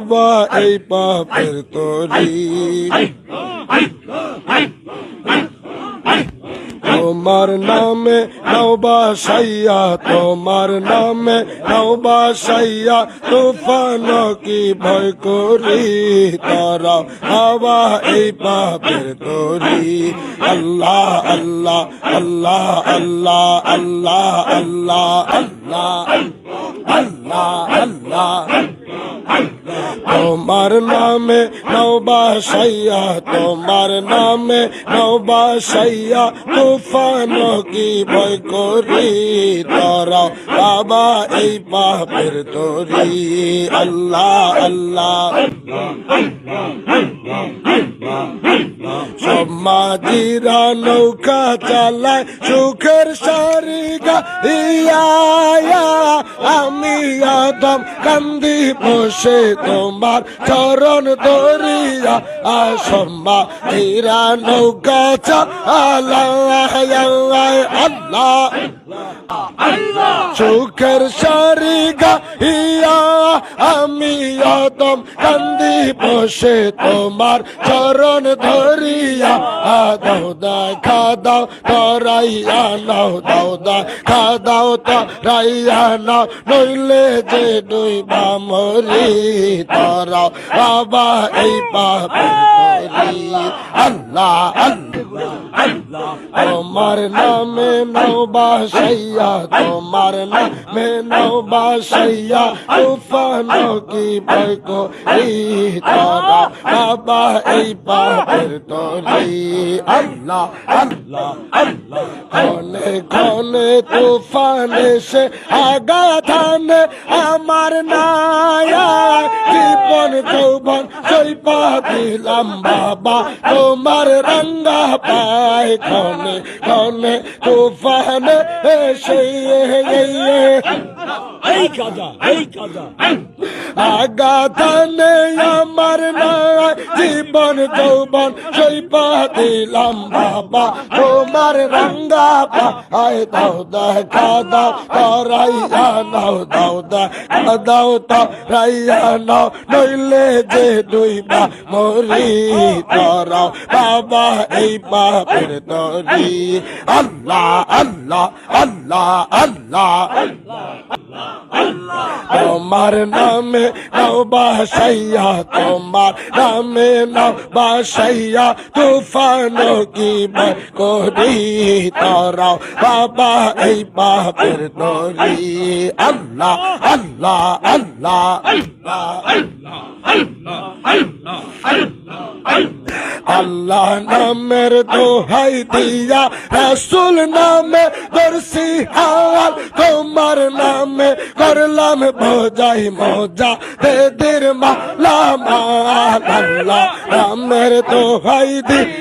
বাবা, এই পাপের তরি। তোমার নামে নৌবা সাইয়া, তোমার নামে নৌবা সাইয়া, তুফান কি ভয় করি? তারা হাওয়া এই পাপের তরি। আল্লাহ আল্লাহ আল্লাহ আল্লাহ আল্লাহ আল্লাহ আল্লাহ আল্লাহ আল্লাহ। তোমার নামে নৌবা সাইয়া তোমার নামে নৌবা সাইয়া তুফান কি ভয় করি তোরা বাবা এই পাপের তরি আল্লাহ আল্লাহ সমাজিরা নৌকা চালায়, সুখের সারি ইয়া আমি আদম কান্দি বসে তোমার চরণ দরিয়া আসম্মা হীরা নৌকা চালায় সুখের সারি ইয়া আমি আদম কান্দি বসে তোমার চরণ ধরিয়া দাও দেখা দাও, তরাইয়া নাও, দাও দেখা দাও, তরাইয়া নাও। নইলে যে ডুইবা মরি, তরাও, বাবা, এই পাপ আল্লাহ আল্লাহ। তোমার নামে নাও বাসাইয়া তোমার নামে নাও বাসাইয়া তুফানো কি বৈকো এই তারা বাবা এই পাপের তলি। আল্লাহ আল্লাহ আল্লাহ ঘনে ঘনে তুফানে সে আগাথানে আমার নায়া। জীবন যৌবন সৈপা দিলাম বাবা তোমার রঙ্গা পায় ক্ষণে ক্ষণে তুফান এসে এই আগাথানে আমার নাই, জীবন, যৌবন সৈপা দিলাম বাবা তোমার রঙ্গা পায় দাও, দেখা দাও, তরাইয়া নাও, দাও, দেখা দাও, তরাইয়া নাও। নইলে যে দুইবা মরি তরাও বাবা এই পাপের তরি আল্লাহ আল্লাহ আল্লাহ আল্লাহ। তোমার নামে নাও বাসাইয়া, তোমার নামে নাও বাসাইয়া, তুফান কি করি? তারাও বাবা, এই বাপের নরি আল্লাহ আল্লাহ আল্লাহ আল্লাহ আল্লাহ। নামের দোহাই দিয়া, রাসুল নামে দর্শি হাওয়াল, তোমার নামে করলাম বোঝাই মজা দেদের মালা মাল আল্লাহ নামের দোহাই দিয়া।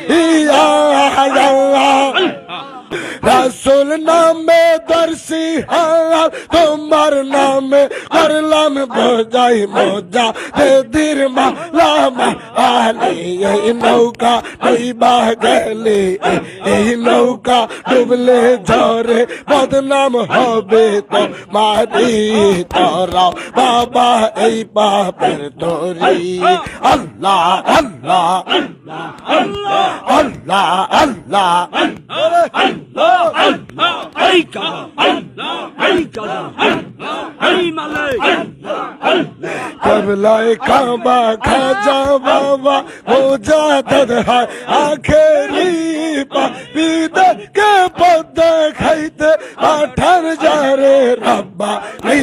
রসুল নামে দর্শি হাল তোমার নামে করলাম বোঝাই মজা। দেদির মালা মালি এই নৌকা ডুইবা গেলে, এই নৌকা ডুবলে ঝরে বদনাম হবে তো মারি তরাও বাবা, এই পাপের তরি আল্লাহ আল্লাহ আল্লাহ আল্লাহ। হবে আল্লাহ আল্লাহ আই কালা আল্লাহ আই কালা আল্লাহ আই মালিক আল্লাহ আল্লাহ করলায় কাবা খাজা বাবা ও জাদর হায় আখেরি পাপিদের কে পদ খাইতে আঠার জারে রাব্বা নি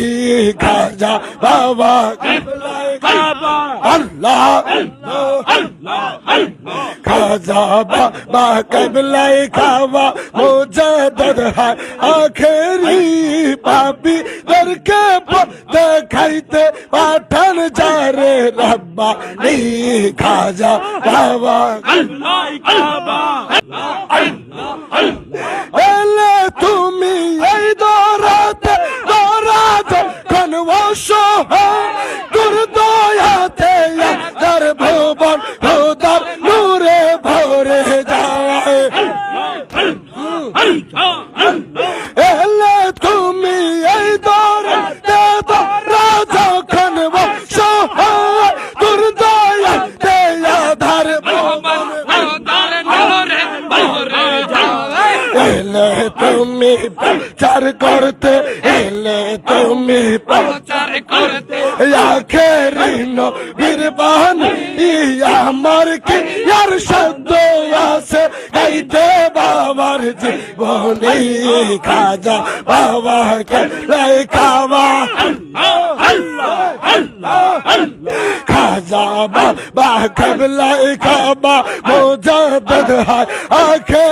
খাজা বাবা করলায় কাবা আল্লাহ আল্লাহ আল্লাহ अजाबा बा कबलाई खावा मुझे दर है आखिरी पापी दर के पत्ते खाइते पाठन जा रे रब्बा नहीं खा जा बाबा अल्लाह अल्लाह अल्लाह अल्लाह তুমি প্রচার করতে আখেরি নবীর বাণী আমার কি আর শব্দ আছে গাইতে বাবার জীবনী খাজা বাবা কে লেখাবা খাজা বাবা কবলাই খাবা মোজাদদ হায় আখেরি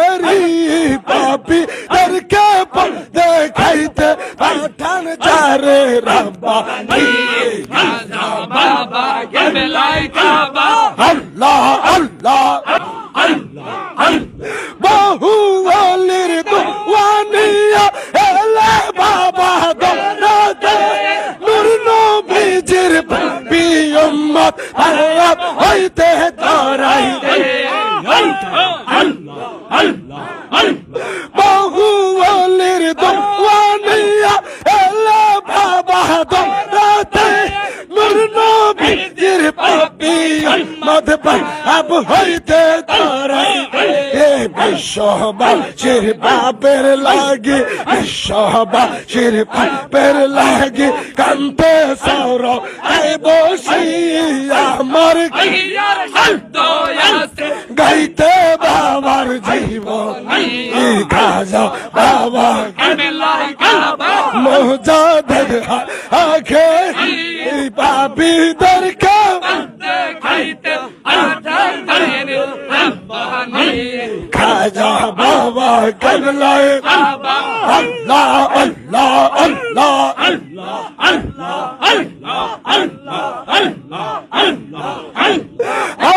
কেবলাই কাবা আল্লাহ আল্লাহ বহু অলির দুয়ানিয়া এলে বাবা দৌলতে নূর নবীজির বিয়ম্মত আয়াত হইতে ধরাইতে বহু অলির দুয়ানিয়া বাবা দৌলতে নূর নবীজির বিয়ম্মত আব হইতে ধরাইতে এ বিশ্ববাসীর বাপের লাগে বিশ্ববাসীর বাপের লাগে কান্তে সৌর আই বসি আমার গাইতে বাবার জীবন খাজা বাবা মোজাদের আখে পাপিদের কে দেখাইতে আঠার ধরে রব্বানি খাজা বাবা কবলায় আল্লাহ আল্লাহ আল্লাহ আউলিয়াদের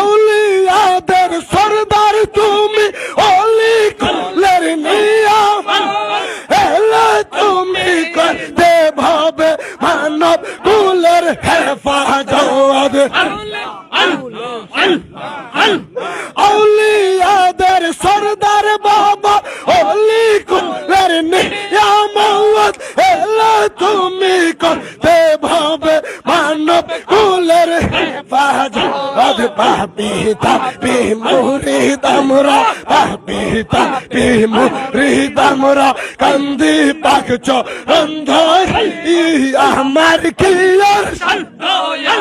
কুলের নিয়ামত এলে তুমি করতে ভাবে মানব কুলের হেফাজত। পাপিতা বিমুরিদ আমরা পাপিতা বিমুরিদ আমরা কান্দি পাকচ অন্ধর আমার কিয়ার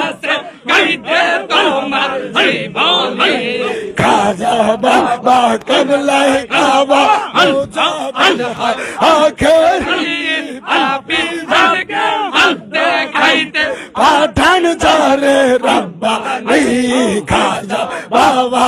আছে? গাইতে তোমার জীবনী। খাজা বাবা কবলাই কাবা আখের পাঠান যারে রব্বা খাজা বাবা।